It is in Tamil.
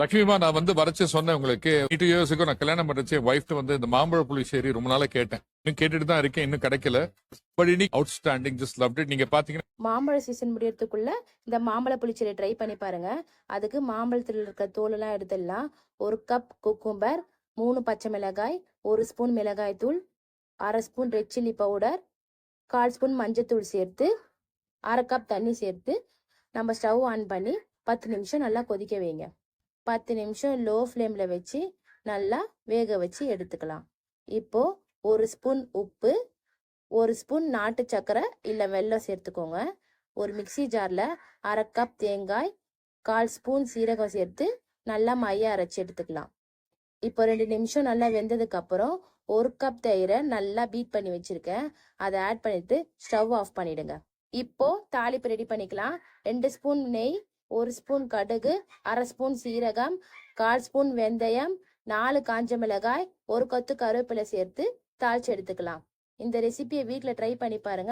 லட்சுமிமா நான் வந்து வரைச்சு சொன்னேன் உங்களுக்கு. எயிட் இயர்ஸுக்கு நான் கல்யாணம் பண்ணுச்சு ஒய்ஃப்ட்டு வந்து இந்த மாம்பழ புளிச்சேரி ரொம்ப நாளா கேட்டேன். இன்னும் கேட்டுட்டு தான் இருக்கேன் இன்னும் கிடைக்கல. பட் இனி அவுட் ஸ்டாண்டிங் ஜஸ்ட் லவ் நீங்க பாத்தீங்கன்னா மாம்பழ சீசன் முடியறதுக்குள்ள இந்த மாம்பழ புளிச்செடி ட்ரை பண்ணி பாருங்க. அதுக்கு மாம்பழத்தில் இருக்க தோலெல்லாம் எடுத்துடலாம். ஒரு கப் குக்கும்பர் மூணு பச்சை மிளகாய் ஒரு ஸ்பூன் மிளகாய் தூள் அரை ஸ்பூன் ரெட் சில்லி பவுடர் கால் ஸ்பூன் மஞ்சத்தூள் சேர்த்து அரை கப் தண்ணி சேர்த்து நம்ம ஸ்டவ் ஆன் பண்ணி பத்து நிமிஷம் நல்லா கொதிக்க வைங்க. பத்து நிமிஷம் லோ ஃப்ளேமில் வச்சு நல்லா வேக வச்சு எடுத்துக்கலாம். இப்போ ஒரு ஸ்பூன் உப்பு ஒரு ஸ்பூன் நாட்டு சர்க்கரை இல்லை வெல்லம் சேர்த்துக்கோங்க. ஒரு மிக்ஸி ஜாரில் அரை கப் தேங்காய் கால் ஸ்பூன் சீரகம் சேர்த்து நல்லா மைய அரைச்சி எடுத்துக்கலாம். இப்போ ரெண்டு நிமிஷம் நல்லா வெந்ததுக்கப்புறம் ஒரு கப் தயிரை நல்லா பீட் பண்ணி வச்சுருக்கேன். அதை ஆட் பண்ணிட்டு ஸ்டவ் ஆஃப் பண்ணிவிடுங்க இப்போ தாளிப்பு ரெடி பண்ணிக்கலாம். ரெண்டு ஸ்பூன் நெய் ஒரு ஸ்பூன் கடுகு அரை ஸ்பூன் சீரகம் கால் ஸ்பூன் வெந்தயம் நாலு காஞ்ச மிளகாய் ஒரு கொத்து கருவேப்பிலை சேர்த்து தாளிச்சு எடுத்துக்கலாம். இந்த ரெசிபியை வீட்டில் ட்ரை பண்ணி பாருங்க.